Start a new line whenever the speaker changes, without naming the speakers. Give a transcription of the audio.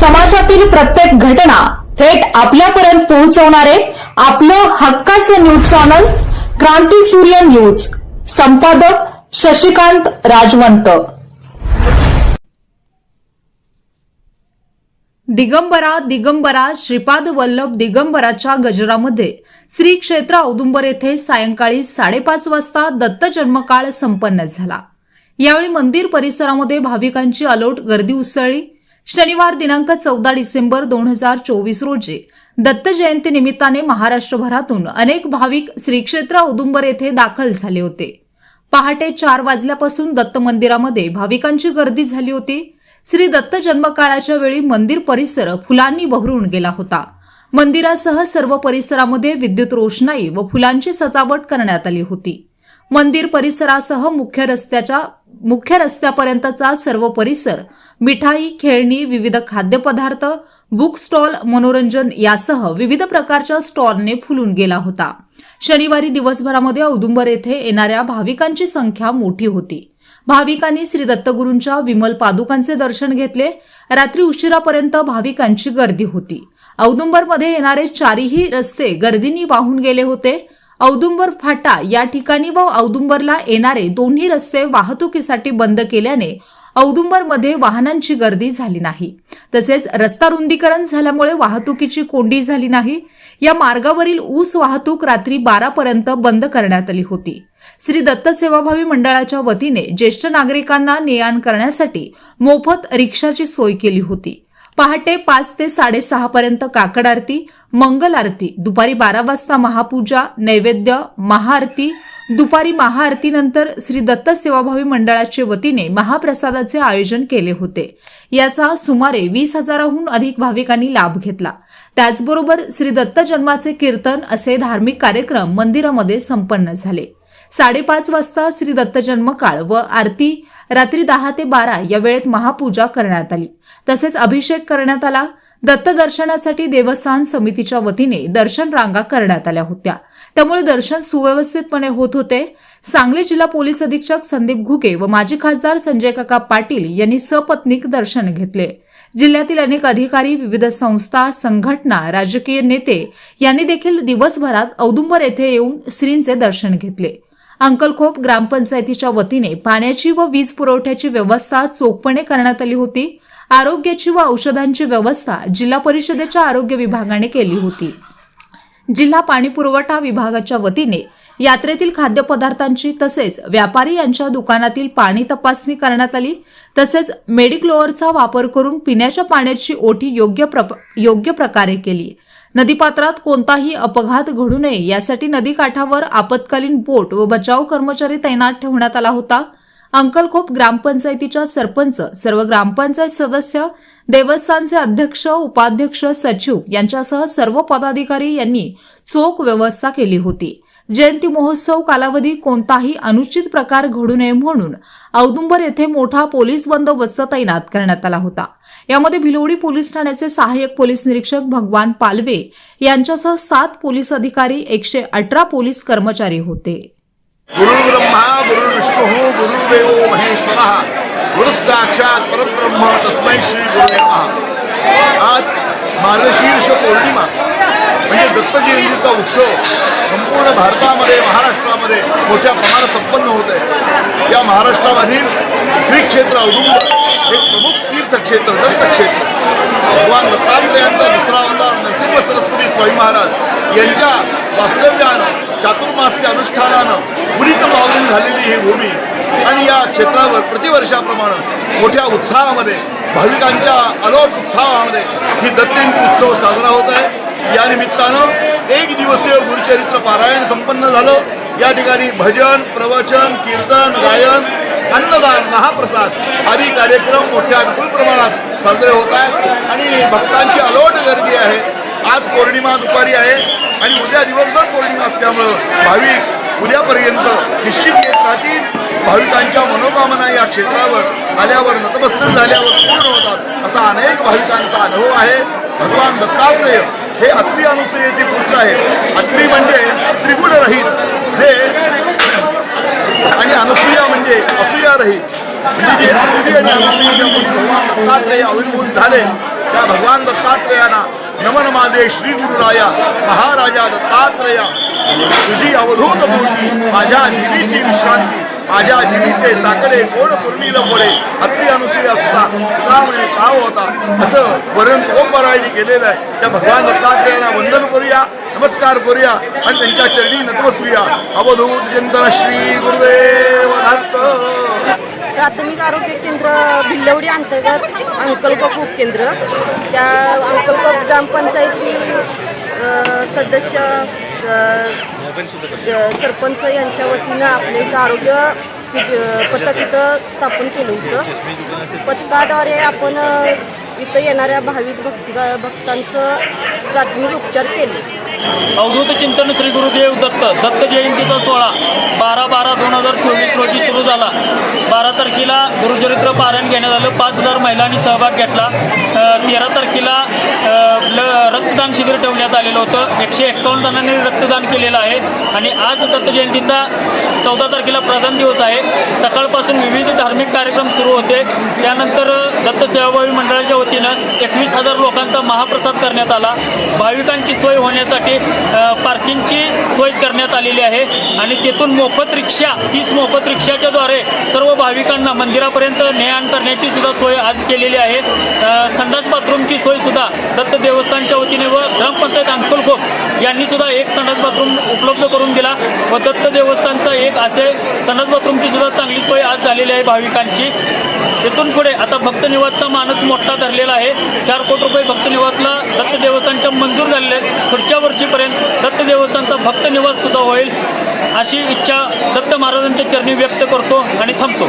समाजातील प्रत्येक घटना थेट आपल्यापर्यंत पोहोचवणारे आपलं हक्काचं न्यूज चॅनल क्रांती सूर्य न्यूज. संपादक शशिकांत राजवंत. दिगंबरा दिगंबरा श्रीपाद वल्लभ दिगंबराच्या गजरामध्ये. श्री क्षेत्र औदुंबर येथे सायंकाळी साडेपाच वाजता दत्त जन्मकाळ संपन्न झाला. यावेळी मंदिर परिसरामध्ये भाविकांची अलोट गर्दी उसळली. शनिवार दिनांक चौदा डिसेंबर दोन हजार चोवीस रोजी दत्त जयंती निमित्ताने महाराष्ट्रभरातून अनेक भाविक श्रीक्षेत्र औदुंबर येथे दाखल झाले होते. पहाटे चार वाजल्यापासून दत्त मंदिरामध्ये भाविकांची गर्दी झाली होती. श्री दत्त जन्मकाळाच्या वेळी मंदिर परिसर फुलांनी बहरून गेला होता. मंदिरासह सर्व परिसरामध्ये विद्युत रोषणाई व फुलांची सजावट करण्यात आली होती. मंदिर परिसरासह मुख्य रस्त्याच्या मुख्य रस्त्यापर्यंतचा सर्व परिसर मिठाई खेळणी विविध खाद्यपदार्थ बुक स्टॉल मनोरंजन यासह विविध प्रकारच्या स्टॉलने फुलून गेला होता. शनिवारी दिवसभरामध्ये औदुंबर येथे येणाऱ्या भाविकांची संख्या मोठी होती. भाविकांनी श्री दत्तगुरूंच्या विमल पादुकांचे दर्शन घेतले. रात्री उशिरापर्यंत भाविकांची गर्दी होती. औदुंबरमध्ये येणारे चारही रस्ते गर्दीनी वाहून गेले होते. औदुंबर फाटा या ठिकाणी व औदुंबरला येणारे दोन्ही रस्ते वाहतुकीसाठी बंद केल्याने औदुंबरमध्ये वाहनांची गर्दी झाली नाही. तसेच रस्ता रुंदीकरण झाल्यामुळे वाहतुकीची कोंडी झाली नाही. या मार्गावरील ऊस वाहतूक रात्री बारापर्यंत बंद करण्यात आली होती. श्री दत्त सेवाभावी मंडळाच्या वतीने ज्येष्ठ नागरिकांना ने आण करण्यासाठी मोफत रिक्षाची सोय केली होती. पहाटे पाच ते साडेसहा पर्यंत काकड आरती मंगल आरती दुपारी बारा वाजता महापूजा नैवेद्य महाआरती दुपारी महाआरतीनंतर श्री दत्त सेवाभावी मंडळाच्या वतीने महाप्रसादाचे आयोजन केले होते. याचा सुमारे वीस हजाराहून अधिक भाविकांनी लाभ घेतला. त्याचबरोबर श्री दत्त जन्माचे कीर्तन असे धार्मिक कार्यक्रम मंदिरामध्ये संपन्न झाले. साडेपाच वाजता श्री दत्त जन्मकाळ व आरती रात्री दहा ते बारा या वेळेत महापूजा करण्यात आली. तसेच अभिषेक करण्यात आला. दत्त दर्शनासाठी देवस्थान समितीच्या वतीने दर्शन रांगा करण्यात आल्या होत्या. त्यामुळे दर्शन सुव्यवस्थितपणे होत होते. सांगली जिल्हा पोलीस अधीक्षक संदीप घुके व माजी खासदार संजय काका पाटील यांनी सपत्नीक दर्शन घेतले. जिल्ह्यातील अनेक अधिकारी विविध संस्था संघटना राजकीय नेते यांनी देखील दिवसभरात औदुंबर येथे येऊन श्रींचे दर्शन घेतले. अंकलखोप ग्रामपंचायतीच्या वतीने पाण्याची व वीज पुरवठ्याची व्यवस्था चोखपणे करण्यात आली होती. आरोग्याची व औषधांची व्यवस्था जिल्हा परिषदेच्या आरोग्य विभागाने केली होती. जिल्हा पाणी पुरवठा विभागाच्या वतीने यात्रेतील खाद्यपदार्थांची तसेच व्यापारी यांच्या दुकानातील पाणी तपासणी करण्यात आली. तसेच मेडिक्लोअरचा वापर करून पिण्याच्या पाण्याची ओटी योग्य प्र योग्य प्रकारे केली. नदीपात्रात कोणताही अपघात घडू नये यासाठी नदीकाठावर आपत्कालीन बोट व बचाव कर्मचारी तैनात ठेवण्यात आला होता. अंकलखोप ग्रामपंचायतीच्या सरपंच सर्व ग्रामपंचायत सदस्य देवस्थानचे अध्यक्ष उपाध्यक्ष सचिव यांच्यासह सर्व पदाधिकारी यांनी चोख व्यवस्था केली होती. जयंती महोत्सव कालावधी कोणताही अनुचित प्रकार घडू नये म्हणून औदुंबर येथे मोठा पोलीस बंदोबस्त तैनात करण्यात आला होता. यामध्ये भिलवडी पोलीस ठाण्याचे सहाय्यक पोलीस निरीक्षक भगवान पालवे यांच्यासह सात पोलीस अधिकारी एकशे अठरा पोलीस कर्मचारी होते.
गुरु ब्रह्मा गुरु विष्णू गुरुदेव महेश्वर. गुरुसाक्षात परब्रह्म तस्मै श्री गुरु आज मार्गशीर्ष पौर्णिमा. म्हणजे दत्त जयंतीचा उत्सव संपूर्ण भारतामध्ये महाराष्ट्रामध्ये मोठ्या प्रमाणात संपन्न होत आहे. या महाराष्ट्रामधील श्री क्षेत्र औदुंबर हे प्रमुख तीर्थक्षेत्र दत्तक्षेत्र. भगवान दत्तात्रयांचा दुसरा अवतार नरसिंह सरस्वती स्वामी महाराज यांच्या वास्तव्यानं चातुर्मास्य अनुष्ठानानं पुरीत पावली झालेली ही भूमी आणि या क्षेत्रावर प्रतिवर्षाप्रमाणे मोठ्या उत्साहामध्ये भाविकांच्या अलोट उत्साहामध्ये ही दत्तजयंती उत्सव साजरा होत आहे. या निमित्तानं एक दिवसीय गुरुचरित्र पारायण संपन्न झालं. या ठिकाणी भजन प्रवचन कीर्तन गायन अन्नदान महाप्रसाद आदी कार्यक्रम मोठ्या विपुल प्रमाणात साजरे होत आहेत. आणि भक्तांची अलोट गर्दी आहे. आज पौर्णिमा दुपारी आहे आणि उद्या दिवसभर पौर्णिमा असल्यामुळं भाविक उद्यापर्यंत निश्चित येत राहतील. भाविकांच्या मनोकामना या क्षेत्रावर आल्यावर नतमस्तक झाल्यावर पूर्ण होतात असा अनेक भाविकांचा अनुभव आहे. भगवान दत्तात्रय हे अत्री अनुसूयेचे पुत्र आहेत. अत्री म्हणजे त्रिगुण रहित हे आणि अनुसूया म्हणजे असूया रहित म्हणजे जे अत्रि आणि अनसूया भगवान दत्तात्रेय आविर्भूत झाले त्या भगवान दत्तात्रेयांना नमन माझे श्री गुरुराया महाराजा दत्तात्रेया तुझी अवधूत मूर्ती माझ्या जीवीची विश्रांती माझ्या जीवीचे साकडे कोण पूर्वी पडे अत्री अनुसूय असता तुला म्हणे काव होता. असं वरण ओमपरायणी केलेलं आहे. त्या भगवान दत्तात्रेयांना वंदन करूया नमस्कार करूया आणि त्यांच्या चरणी नतमसूया अवधूत चिंतन श्री गुरुदेव
प्राथमिक आरोग्य केंद्र भिल्लवडी अंतर्गत अंकलकोप उपकेंद्र. त्या अंकलकोप ग्रामपंचायती सदस्य सरपंच यांच्या वतीनं आपले एक आरोग्य पथक इथं स्थापन केलं होतं. पथकाद्वारे आपण इथं येणाऱ्या भाविक भक्ती भक्तांचं प्राथमिक उपचार केले.
अवधूत चिंतन श्री गुरुदेव दत्त दत्त जयंतीचा सोहळा बारा बारा दोन हजार चोवीस रोजी सुरू झाला. बारा तारखेला गुरुचरित्र पारायण घेण्यात आलं. पाच हजार महिलांनी सहभाग घेतला. तेरा तारखेला रक्तदान शिबिर ठेवण्यात आलेलं होतं. एकशे एक्कावन्न जणांनी रक्तदान केलेलं आहे. आणि आज दत्त जयंतीचा चौदा तारखेला प्रधान दिवस आहे. सकाळपासून विविध धार्मिक कार्यक्रम सुरू होते. त्यानंतर दत्त सेवाभावी मंडळाच्या वतीनं एकवीस हजार लोकांचा महाप्रसाद करण्यात आला. भाविकांची सोय होण्यासाठी पार्किंगची सोय करण्यात आलेली आहे. आणि तेथून मोफत रिक्षा तीस मोफत रिक्षाच्याद्वारे सर्व भाविकांना मंदिरापर्यंत ने आण करण्याची सुद्धा सोय आज केलेली आहे. संडास बाथरूमची सोयसुद्धा दत्त देवस्थानच्या वतीने व ग्रामपंचायत अंकलखोप यांनी सुद्धा एक संडास बाथरूम उपलब्ध करून दिला. व दत्त देवस्थानचा एक असे संडास बाथरूमची सुद्धा चांगली सोय आज झालेली आहे भाविकांची. तिथून पुढे आता भक्त निवासचा मानस मोठा धरलेला आहे. चार कोटी रुपये भक्त निवासला दत्त देवस्थानच्या मंजूर झालेले आहेत. पुढच्या वर्षीपर्यंत दत्त देवस्थानचा भक्त निवास सुद्धा होईल अशी इच्छा दत्त महाराजांच्या चरणी व्यक्त करतो आणि थांबतो.